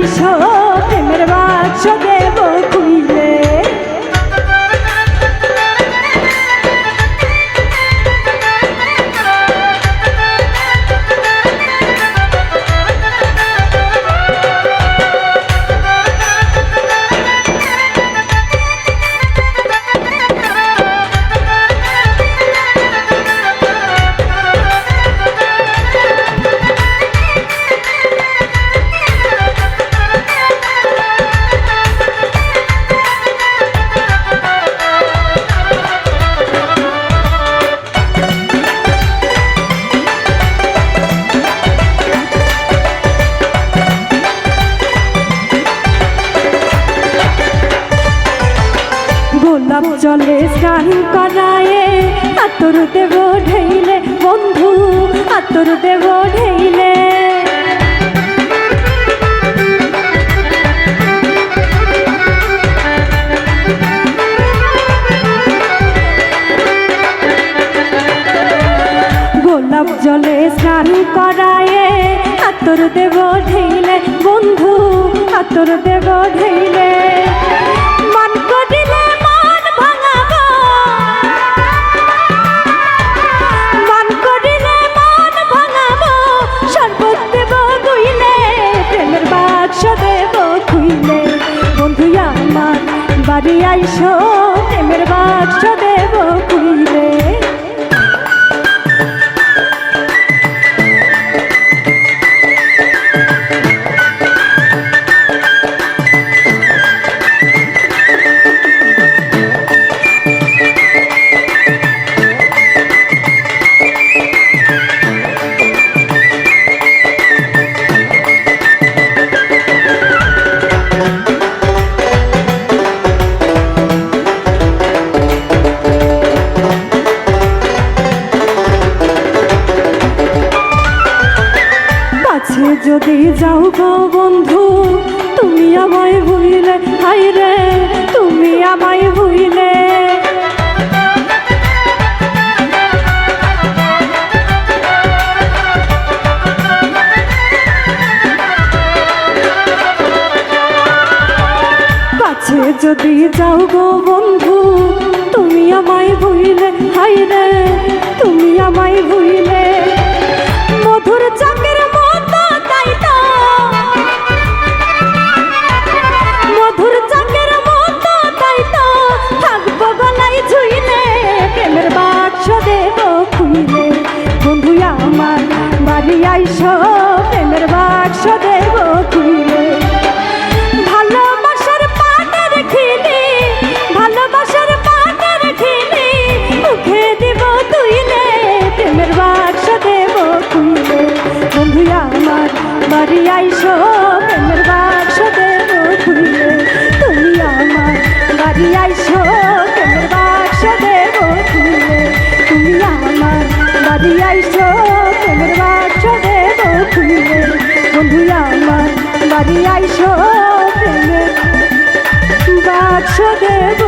আইসো প্রেমের বাক্স গোলাপ জলে স্নান করায়ে আতর দেব ঢেইলে বন্ধু, আতর দেব ঢেইলে গোলাপ জলে স্নান করায়ে আতর দেব ঢেইলে বন্ধু, আতর দেব ঢেইলে আইসো। কাছে যদি যাও গো বন্ধু, তুমি আমায় ভুইলে হাই রে, তুমি আমায় ভুইলে কাছে যদি যাও গো বন্ধু, তুমি আমায় ভুইলে হাই রে, তুমি আমায় ভুইলে বাড়ি আইসো প্রেমের বাক্স দেব খুলে তুমি আমার বাড়ি আইসো প্রেমের বাক্স দেব খুলে তুমি আমার বাড়ি আইসো প্রেমের বাক্স দেব খুলে বন্ধু আমার বাড়ি আইসো প্রেমের বাক্স দেব